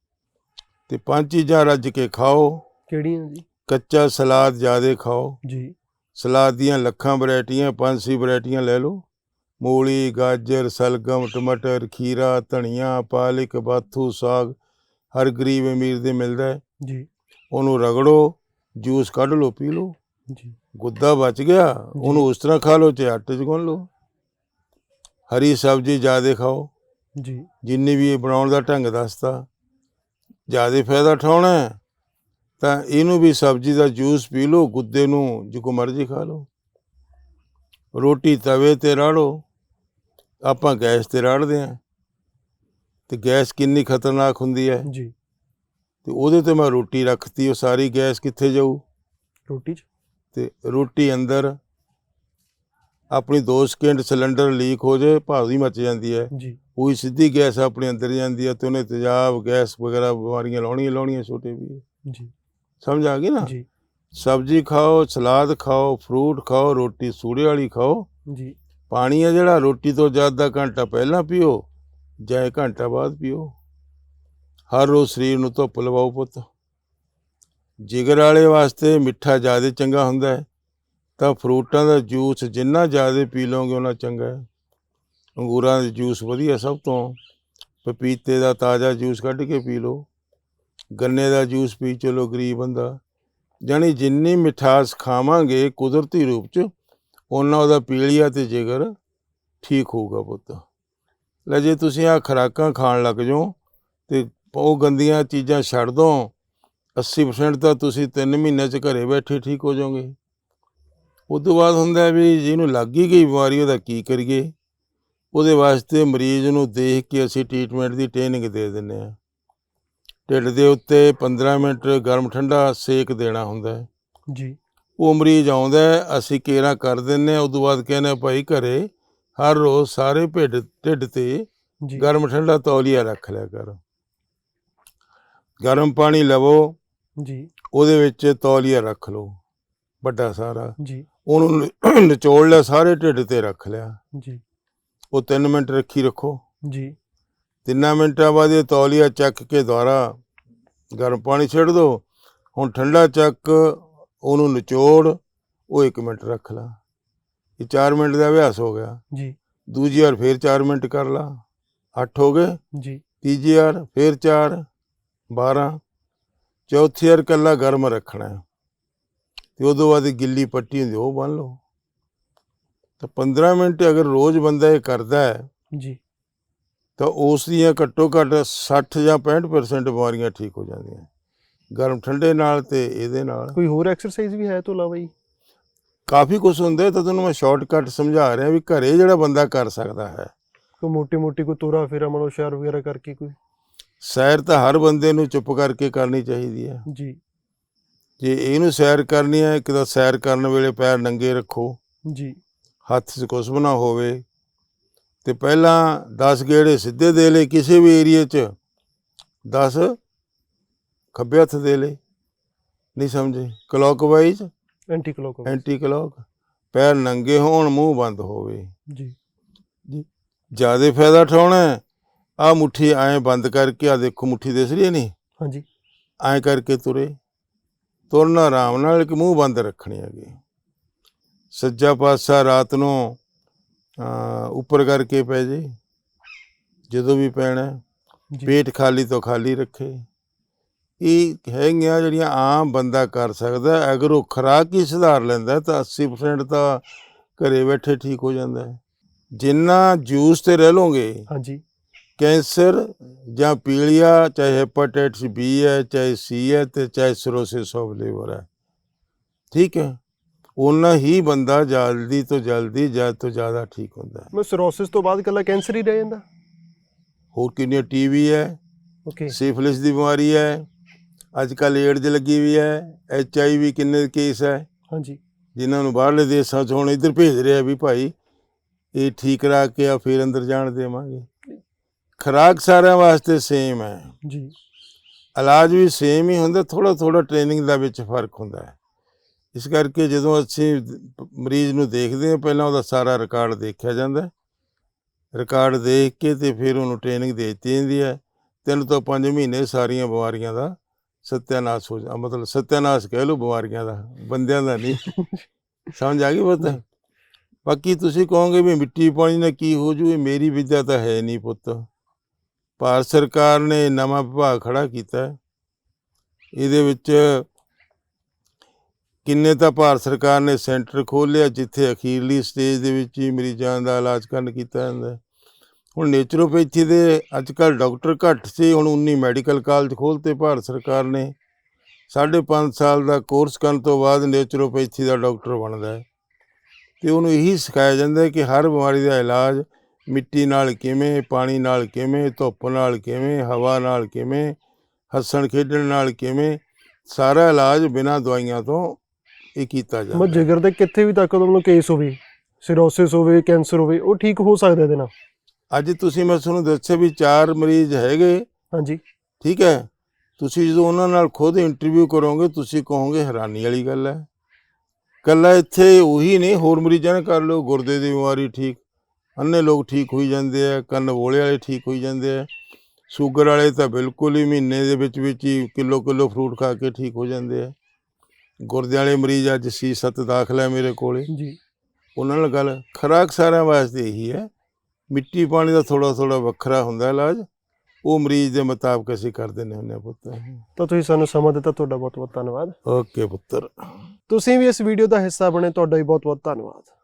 ਤੇ ਪੰਜ ਚੀਜ਼ਾਂ ਰੱਜ ਕੇ ਖਾਓ। ਕਿਹੜੀਆਂ ਜੀ? ਕੱਚਾ ਸਲਾਦ ਜ਼ਿਆਦਾ ਖਾਓ। ਜੀ। ਸਲਾਦ ਦੀਆਂ ਲੱਖਾਂ ਵੈਰਾਈਟੀਆਂ ਪੰਜ ਛੇ ਵੈਰਾਈਟੀਆਂ ਲੈ ਲਓ। ਮੂਲੀ ਗਾਜਰ ਸਲਗਮ ਟਮਾਟਰ ਖੀਰਾ ਧਨੀਆ ਪਾਲਕ ਬਾਥੂ ਸਾਗ ਹਰ ਗਰੀਬ ਅਮੀਰ ਦੇ ਮਿਲਦਾ ਹੈ। ਜੀ। ਉਹਨੂੰ ਰਗੜੋ ਜੂਸ ਕੱਢ ਲਓ ਪੀ ਲਓ। ਜੀ। ਗੁੱਦਾ ਬਚ ਗਿਆ ਉਹਨੂੰ ਉਸ ਤਰ੍ਹਾਂ ਖਾ ਲਓ ਤੇ ਆਟੇ 'ਚ ਗੁੰਨ ਲਓ। ਹਰੀ ਸਬਜ਼ੀ ਜ਼ਿਆਦਾ ਖਾਓ। ਜੀ। ਜਿੰਨੀ ਵੀ ਇਹ ਬਣਾਉਣ ਦਾ ਢੰਗ ਦੱਸਤਾ ਜ਼ਿਆਦਾ ਫਾਇਦਾ ਉਠਾਉਣਾ ਹੈ ਤਾਂ ਇਹਨੂੰ ਵੀ ਸਬਜ਼ੀ ਦਾ ਜੂਸ ਪੀ ਲਓ ਗੁੱਦੇ ਨੂੰ ਜੋ ਮਰਜ਼ੀ ਖਾ ਲਓ। ਰੋਟੀ ਤਵੇ ਤੇ ਰਾੜੋ ਆਪਾਂ ਗੈਸ ਤੇ ਰਾੜਦੇ ਹਾਂ। ਤੇ ਗੈਸ ਕਿੰਨੀ ਖਤਰਨਾਕ ਹੁੰਦੀ ਹੈ। ਜੀ। ਤੇ ਉਹਦੇ ਤੇ ਮੈਂ ਰੋਟੀ ਰੱਖਤੀ ਉਹ ਸਾਰੀ ਗੈਸ ਕਿੱਥੇ ਜਾਊ? ਰੋਟੀ ਚ। ਤੇ ਰੋਟੀ ਅੰਦਰ ਆਪਣੀ 2 ਸਕਿੰਟ ਸਿਲੰਡਰ ਲੀਕ ਹੋ ਜਾਏ ਭਾਵੀ ਮਚ ਜਾਂਦੀ ਹੈ। ਜੀ। ਉਹੀ ਸਿੱਧੀ ਗੈਸ ਆਪਣੇ ਅੰਦਰ ਜਾਂਦੀ ਹੈ ਤੇ ਉਹਨੇ ਤੇਜ਼ਾਬ ਗੈਸ ਵਗੈਰਾ ਬਿਮਾਰੀਆਂ ਲਾਉਣੀਆਂ ਲਾਉਣੀਆਂ ਛੋਟੇ ਵੀ। ਜੀ। ਸਮਝ ਆ ਗਈ ਨਾ? ਜੀ। ਸਬਜ਼ੀ ਖਾਓ ਸਲਾਦ ਖਾਓ ਫਰੂਟ ਖਾਓ ਰੋਟੀ ਸੂੜੇ ਵਾਲੀ ਖਾਓ। ਜੀ। ਪਾਣੀ ਹੈ ਜਿਹੜਾ ਰੋਟੀ ਤੋਂ ਜ਼ਿਆਦਾ ਘੰਟਾ ਪਹਿਲਾਂ ਪੀਓ ਜਾਂ ਘੰਟਾ ਬਾਅਦ ਪੀਓ। ਹਰ ਰੋਜ਼ ਸਰੀਰ ਨੂੰ ਧੁੱਪ ਲਵਾਓ ਪੁੱਤ। ਜਿਗਰ ਵਾਲੇ ਵਾਸਤੇ ਮਿੱਠਾ ਜ਼ਿਆਦਾ ਚੰਗਾ ਹੁੰਦਾ ਹੈ। ਤਾਂ ਫਰੂਟਾਂ ਦਾ ਜੂਸ ਜਿੰਨਾ ਜ਼ਿਆਦਾ ਪੀ ਲਓਗੇ ਉਹਨਾਂ ਚੰਗਾ ਹੈ। ਅੰਗੂਰਾਂ ਦਾ ਜੂਸ ਵਧੀਆ ਸਭ ਤੋਂ। ਪਪੀਤੇ ਦਾ ਤਾਜ਼ਾ ਜੂਸ ਕੱਢ ਕੇ ਪੀ ਲਓ। ਗੰਨੇ ਦਾ ਜੂਸ ਪੀ ਚਲੋ ਗਰੀਬ ਬੰਦਾ। ਜਾਣੀ ਜਿੰਨੀ ਮਿਠਾਸ ਖਾਵਾਂਗੇ ਕੁਦਰਤੀ ਰੂਪ 'ਚ, ਉਹਨਾਂ ਉਹਦਾ ਪੀਲੀਆ ਤੇ ਜਿਗਰ ਠੀਕ ਹੋਊਗਾ ਪੁੱਤ। ਲੈ ਜੇ ਤੁਸੀਂ ਆ ਖਰਾਕਾਂ ਖਾਣ ਲੱਗ ਜਾਓ ਤੇ ਉਹ ਗੰਦੀਆਂ ਚੀਜ਼ਾਂ ਛੱਡ ਦੋ 80% ਤਾਂ ਤੁਸੀਂ 3 ਮਹੀਨਿਆਂ 'ਚ ਘਰੇ ਬੈਠੇ ਠੀਕ ਹੋ ਜਾਓਗੇ। ਉਸ ਤੋਂ ਬਾਅਦ ਹੁੰਦਾ ਵੀ ਜਿਹਨੂੰ ਲੱਗ ਹੀ ਗਈ ਬਿਮਾਰੀ ਉਹਦਾ ਕੀ ਕਰੀਏ? ਉਹਦੇ ਵਾਸਤੇ ਮਰੀਜ਼ ਨੂੰ ਦੇਖ ਕੇ ਅਸੀਂ ਟ੍ਰੀਟਮੈਂਟ ਦੀ ਟ੍ਰੇਨਿੰਗ ਦੇ ਦਿੰਦੇ ਹਾਂ। ਢਿੱਡ ਦੇ ਉੱਤੇ 15 ਮਿੰਟ ਗਰਮ ਠੰਡਾ ਸੇਕ ਦੇਣਾ ਹੁੰਦਾ ਹੈ। ਜੀ। ਉਹ ਮਰੀਜ਼ ਆਉਂਦਾ ਅਸੀਂ ਕੇਰਾ ਕਰ ਦਿੰਦੇ ਹਾਂ ਉਸ ਤੋਂ ਬਾਅਦ ਕਹਿੰਦੇ ਭਾਈ ਘਰੇ ਹਰ ਰੋਜ਼ ਸਾਰੇ ਢਿੱਡ ਢਿੱਡ ਤੇ ਜੀ। ਗਰਮ ਠੰਡਾ ਤੌਲੀਆ ਰੱਖ ਲਿਆ ਕਰ। ਗਰਮ ਪਾਣੀ ਲਵੋ। ਜੀ। ਉਹਦੇ ਵਿੱਚ ਤੌਲੀਆ ਰੱਖ ਲਓ ਵੱਡਾ ਸਾਰਾ। ਜੀ। ਉਹਨੂੰ ਨ- ਨਿਚੋੜ ਲਿਆ ਸਾਰੇ ਢਿੱਡ ਤੇ ਰੱਖ ਲਿਆ। ਜੀ। ਉਹ 3 ਮਿੰਟ ਰੱਖੀ ਰੱਖੋ। ਜੀ। ਤਿੰਨਾਂ ਮਿੰਟਾਂ ਬਾਅਦ ਇਹ ਤੌਲੀਆ ਚੱਕ ਕੇ ਦੁਬਾਰਾ ਗਰਮ ਪਾਣੀ ਛੱਡ ਦਿਓ ਹੁਣ ਠੰਡਾ ਚੱਕ ਉਹਨੂੰ ਨਿਚੋੜ ਉਹ 1 ਮਿੰਟ ਰੱਖ ਲਾ। ਇਹ 4 ਮਿੰਟ ਦਾ ਅਭਿਆਸ ਹੋ ਗਿਆ। ਜੀ। ਦੂਜੀ ਵਾਰ ਫੇਰ 4 ਮਿੰਟ ਕਰ ਲਾ। 8 ਹੋ ਗਏ। ਜੀ। ਤੀਜੀ ਵਾਰ ਫੇਰ 4 12 ਚੌਥੀ ਵਾਰ ਕੱਲਾ ਗਰਮ ਰੱਖਣਾ। ਹੈ ਤੇ ਉਦੋਂ ਬਾਅਦ ਗਿੱਲੀ ਪੱਟੀ ਹੁੰਦੀ ਉਹ ਬੰਨ ਲਓ। ਤਾਂ 15 ਮਿੰਟ ਅਗਰ ਰੋਜ਼ ਬੰਦਾ ਇਹ ਕਰਦਾ ਹੈ ਜੀ। ਤਾਂ ਉਸ ਦੀਆਂ ਘੱਟੋ ਘੱਟ 60 ਜਾਂ 65% ਬਿਮਾਰੀਆਂ ਠੀਕ ਹੋ ਜਾਂਦੀਆਂ। ਗਰਮ ਠੰਡੇ ਨਾਲ ਤੇ ਇਹਦੇ ਨਾਲ। ਕੋਈ ਹੋਰ ਐਕਸਰਸਾਈਜ਼ ਵੀ ਹੈ ਤੋਂ ਇਲਾਵਾ ਜੀ? ਕਾਫੀ ਕੁਝ ਹੁੰਦਾ ਤਾਂ ਤੁਹਾਨੂੰ ਮੈਂ ਸ਼ਾਰਟਕਟ ਸਮਝਾ ਰਿਹਾ ਵੀ ਘਰੇ ਜਿਹੜਾ ਬੰਦਾ ਕਰ ਸਕਦਾ ਹੈ। ਕੋਈ ਮੋਟੀ ਮੋਟੀ ਕੋਈ ਤੋਰਾ ਫੇਰਾ ਮਨੋ ਸ਼ਹਿਰ ਵਗੈਰਾ ਕਰਕੇ ਕੋਈ? ਸੈਰ ਤਾਂ ਹਰ ਬੰਦੇ ਨੂੰ ਚੁੱਪ ਕਰਕੇ ਕਰਨੀ ਚਾਹੀਦੀ ਹੈ। ਜੀ। ਜੇ ਇਹਨੂੰ ਸੈਰ ਕਰਨੀ ਹੈ ਇੱਕ ਤਾਂ ਸੈਰ ਕਰਨ ਵੇਲੇ ਪੈਰ ਨੰਗੇ ਰੱਖੋ। ਜੀ। ਹੱਥ 'ਚ ਵੀ ਨਾ ਹੋਵੇ। ਤੇ ਪਹਿਲਾਂ 10 ਗੇੜੇ ਸਿੱਧੇ ਦੇ ਲਏ ਕਿਸੇ ਵੀ ਏਰੀਏ 'ਚ। 10 ਖੱਬੇ ਹੱਥ ਦੇ ਲਏ। ਨਹੀਂ ਸਮਝੇ? Clockwise? Anti clock anti clock ਪੈਰ ਨੰਗੇ ਹੋਣ ਮੂੰਹ ਬੰਦ ਹੋਵੇ। ਜੀ। ਜ਼ਿਆਦਾ ਫਾਇਦਾ ਉਠਾਉਣਾ ਆ ਮੁੱਠੀ ਐਂ ਬੰਦ ਕਰਕੇ ਆ ਦੇਖੋ ਮੁੱਠੀ ਦਿਸ ਰਹੀ ਨਹੀਂ? ਹਾਂਜੀ। ਐਂ ਕਰਕੇ ਤੁਰੇ। ਤੁਰਨਾ ਆਰਾਮ ਨਾਲ ਕਿ ਮੂੰਹ ਬੰਦ ਰੱਖਣੀ ਹੈਗੀ। ਸੱਜਾ ਪਾਸਾ ਰਾਤ ਨੂੰ ਉੱਪਰ ਕਰਕੇ ਪੈ ਜੇ ਜਦੋਂ ਵੀ ਪੈਣਾ ਪੇਟ ਖਾਲੀ ਤੋਂ ਖਾਲੀ ਰੱਖੇ। ਇਹ ਹੈਗੀਆਂ ਜਿਹੜੀਆਂ ਆਮ ਬੰਦਾ ਕਰ ਸਕਦਾ। ਅਗਰ ਉਹ ਖੁਰਾਕ ਹੀ ਸੁਧਾਰ ਲੈਂਦਾ ਤਾਂ 80% ਤਾਂ ਘਰੇ ਬੈਠੇ ਠੀਕ ਹੋ ਜਾਂਦਾ ਜਿੰਨਾ ਜੂਸ ਤੇ ਰਹਿ ਲੋਗੇ ਹਾਂਜੀ। ਕੈਂਸਰ ਜਾਂ ਪੀਲੀਆ ਚਾਹੇ ਹੈਪਾਟਾਈਟਸ ਬੀ ਹੈ ਚਾਹੇ ਸੀ ਹੈ ਤੇ ਚਾਹੇ ਸਿਰੋਸਿਸ ਆਫ ਲਿਵਰ ਹੈ। ਠੀਕ ਹੈ? ਉਨਾ ਹੀ ਬੰਦਾ ਜਲਦੀ ਤੋਂ ਜਲਦੀ ਜ਼ਿਆਦਾ ਤੋਂ ਜ਼ਿਆਦਾ ਠੀਕ ਹੁੰਦਾ ਹੈ। ਮੈਂ ਸਿਰੋਸਿਸ ਤੋਂ ਬਾਅਦ ਕੱਲਾ ਕੈਂਸਰ ਹੀ ਰਹਿ ਜਾਂਦਾ। ਹੋਰ ਕਿੰਨੀਆਂ ਟੀਵੀ ਹੈ ਓਕੇ ਸਿਫਿਲਿਸ ਦੀ ਬਿਮਾਰੀ ਹੈ ਅੱਜ ਕੱਲ ਏਡਜ਼ ਲੱਗੀ ਵੀ ਹੈ ਐਚ ਆਈ ਵੀ ਕਿੰਨੇ ਕੇਸ ਹੈ। ਹਾਂਜੀ। ਜਿਨ੍ਹਾਂ ਨੂੰ ਬਾਹਰਲੇ ਦੇਸ਼ਾਂ 'ਚ ਹੁਣ ਇੱਧਰ ਭੇਜ ਰਿਹਾ ਵੀ ਭਾਈ ਇਹ ਠੀਕ ਕਰਾ ਕੇ ਆ ਫਿਰ ਅੰਦਰ ਜਾਣ ਦੇਵਾਂਗੇ। ਖੁਰਾਕ ਸਾਰਿਆਂ ਵਾਸਤੇ ਸੇਮ ਹੈ। ਜੀ। ਇਲਾਜ ਵੀ ਸੇਮ ਹੀ ਹੁੰਦਾ ਥੋੜਾ ਥੋੜਾ ਟ੍ਰੇਨਿੰਗ ਦਾ ਵਿੱਚ ਫ਼ਰਕ ਹੁੰਦਾ ਹੈ। ਇਸ ਕਰਕੇ ਜਦੋਂ ਅਸੀਂ ਮਰੀਜ਼ ਨੂੰ ਦੇਖਦੇ ਹਾਂ ਪਹਿਲਾਂ ਉਹਦਾ ਸਾਰਾ ਰਿਕਾਰਡ ਦੇਖਿਆ ਜਾਂਦਾ ਰਿਕਾਰਡ ਦੇਖ ਕੇ ਤੇ ਫਿਰ ਉਹਨੂੰ ਟ੍ਰੇਨਿੰਗ ਦੇ ਦਿੱਤੀ ਜਾਂਦੀ ਹੈ। ਤਿੰਨ ਤੋਂ ਪੰਜ ਮਹੀਨੇ ਸਾਰੀਆਂ ਬਿਮਾਰੀਆਂ ਦਾ ਸਤਿਆਨਾਸ਼ ਹੋ ਜਾ ਮਤਲਬ ਸਤਿਆਨਾਸ਼ ਕਹਿ ਲਓ ਬਿਮਾਰੀਆਂ ਦਾ ਬੰਦਿਆਂ ਦਾ ਨਹੀਂ। ਸਮਝ ਆ ਗਈ ਪੁੱਤ ਬਾਕੀ ਤੁਸੀਂ ਕਹੋਗੇ ਵੀ ਮਿੱਟੀ ਪਾਣੀ ਨਾਲ ਕੀ ਹੋ ਜੂ ਇਹ ਮੇਰੀ ਵਿਦਿਆ ਤਾਂ ਹੈ ਨਹੀਂ ਪੁੱਤ। ਭਾਰਤ ਸਰਕਾਰ ਨੇ ਨਵਾਂ ਵਿਭਾਗ ਖੜਾ ਕੀਤਾ ਹੈ। ਇਹਦੇ ਵਿੱਚ ਕਿੰਨੇ ਤਾਂ ਭਾਰਤ ਸਰਕਾਰ ਨੇ ਸੈਂਟਰ ਖੋਲ੍ਹਿਆ, ਜਿੱਥੇ ਅਖੀਰਲੀ ਸਟੇਜ ਦੇ ਵਿੱਚ ਹੀ ਮਰੀਜ਼ਾਂ ਦਾ ਇਲਾਜ ਕਰਨ ਕੀਤਾ ਜਾਂਦਾ ਹੈ। ਹੁਣ ਨੇਚਰੋਪੈਥੀ ਦੇ ਅੱਜ ਕੱਲ੍ਹ ਡਾਕਟਰ ਘੱਟ ਸੀ, ਹੁਣ 19 ਮੈਡੀਕਲ ਕਾਲਜ ਖੋਲ੍ਹਤੇ ਭਾਰਤ ਸਰਕਾਰ ਨੇ। ਸਾਢੇ ਪੰਜ ਸਾਲ ਦਾ ਕੋਰਸ ਕਰਨ ਤੋਂ ਬਾਅਦ ਨੇਚਰੋਪੈਥੀ ਦਾ ਡਾਕਟਰ ਬਣਦਾ ਹੈ। ਤੇ ਉਹਨੂੰ ਇਹੀ ਸਿਖਾਇਆ ਜਾਂਦਾ ਹੈ ਕਿ ਹਰ ਬਿਮਾਰੀ ਦਾ ਇਲਾਜ ਮਿੱਟੀ ਨਾਲ ਕਿਵੇਂ ਪਾਣੀ ਨਾਲ ਕਿਵੇਂ ਧੁੱਪ ਨਾਲ ਕਿਵੇਂ ਹਵਾ ਨਾਲ ਕਿਵੇਂ ਹੱਸਣ ਖੇਡਣ ਨਾਲ ਕਿਵੇਂ ਸਾਰਾ ਇਲਾਜ ਬਿਨਾਂ ਦਵਾਈਆਂ ਤੋਂ ਇਹ ਕੀਤਾ ਮੈਂ ਜਾਂਦਾ ਹੈ। ਜਿਗਰ ਦੇ ਕਿੱਥੇ ਵੀ ਤੱਕ ਉਹਨੂੰ ਕੇਸ ਹੋਵੇ ਸਿਰੋਸਿਸ ਹੋਵੇ ਕੈਂਸਰ ਹੋਵੇ ਉਹ ਠੀਕ ਹੋ ਸਕਦਾ ਇਹਦੇ ਨਾਲ। ਅੱਜ ਤੁਸੀਂ ਮੈਂ ਤੁਹਾਨੂੰ ਦੱਸਿਆ ਵੀ ਚਾਰ ਮਰੀਜ਼ ਹੈਗੇ ਹਾਂਜੀ। ਠੀਕ ਹੈ? ਤੁਸੀਂ ਜਦੋਂ ਉਹਨਾਂ ਨਾਲ ਖੁਦ ਇੰਟਰਵਿਊ ਕਰੋਗੇ ਤੁਸੀਂ ਕਹੋਗੇ ਹੈਰਾਨੀ ਵਾਲੀ ਗੱਲ ਹੈ। ਕੱਲਾ ਇੱਥੇ ਉਹੀ ਨਹੀਂ ਹੋਰ ਮਰੀਜ਼ਾਂ ਨੇ ਕਰ ਲਓ ਗੁਰਦੇ ਦੀ ਬਿਮਾਰੀ ਠੀਕ। ਅੰਨੇ ਲੋਕ ਠੀਕ ਹੋਈ ਜਾਂਦੇ ਆ ਕੰਨ ਵੋਲੇ ਵਾਲੇ ਠੀਕ ਹੋਈ ਜਾਂਦੇ ਆ। ਸ਼ੂਗਰ ਵਾਲੇ ਤਾਂ ਬਿਲਕੁਲ ਹੀ ਮਹੀਨੇ ਦੇ ਵਿੱਚ ਵਿੱਚ ਹੀ ਕਿਲੋ ਕਿਲੋ ਫਰੂਟ ਖਾ ਕੇ ਠੀਕ ਹੋ ਜਾਂਦੇ ਆ। ਗੁਰਦੇ ਵਾਲੇ ਮਰੀਜ਼ ਅੱਜ ਸੀ ਸੱਤ ਦਾਖਲ ਹੈ ਮੇਰੇ ਕੋਲੇ। ਜੀ। ਉਹਨਾਂ ਨਾਲ ਗੱਲ ਖੁਰਾਕ ਸਾਰਿਆਂ ਵਾਸਤੇ ਇਹੀ ਹੈ। ਮਿੱਟੀ ਪਾਣੀ ਦਾ ਥੋੜਾ ਥੋੜਾ ਵੱਖਰਾ ਹੁੰਦਾ ਇਲਾਜ ਉਹ ਮਰੀਜ਼ ਦੇ ਮੁਤਾਬਕ ਅਸੀਂ ਕਰ ਦਿੰਦੇ ਹੁੰਦੇ ਹਾਂ ਪੁੱਤ। ਤਾਂ ਤੁਸੀਂ ਸਾਨੂੰ ਸਮਾਂ ਦਿੱਤਾ ਤੁਹਾਡਾ ਬਹੁਤ ਬਹੁਤ ਧੰਨਵਾਦ। ਓਕੇ ਪੁੱਤਰ। ਤੁਸੀਂ ਵੀ ਇਸ ਵੀਡੀਓ ਦਾ ਹਿੱਸਾ ਬਣੇ ਤੁਹਾਡਾ ਵੀ ਬਹੁਤ ਬਹੁਤ ਧੰਨਵਾਦ।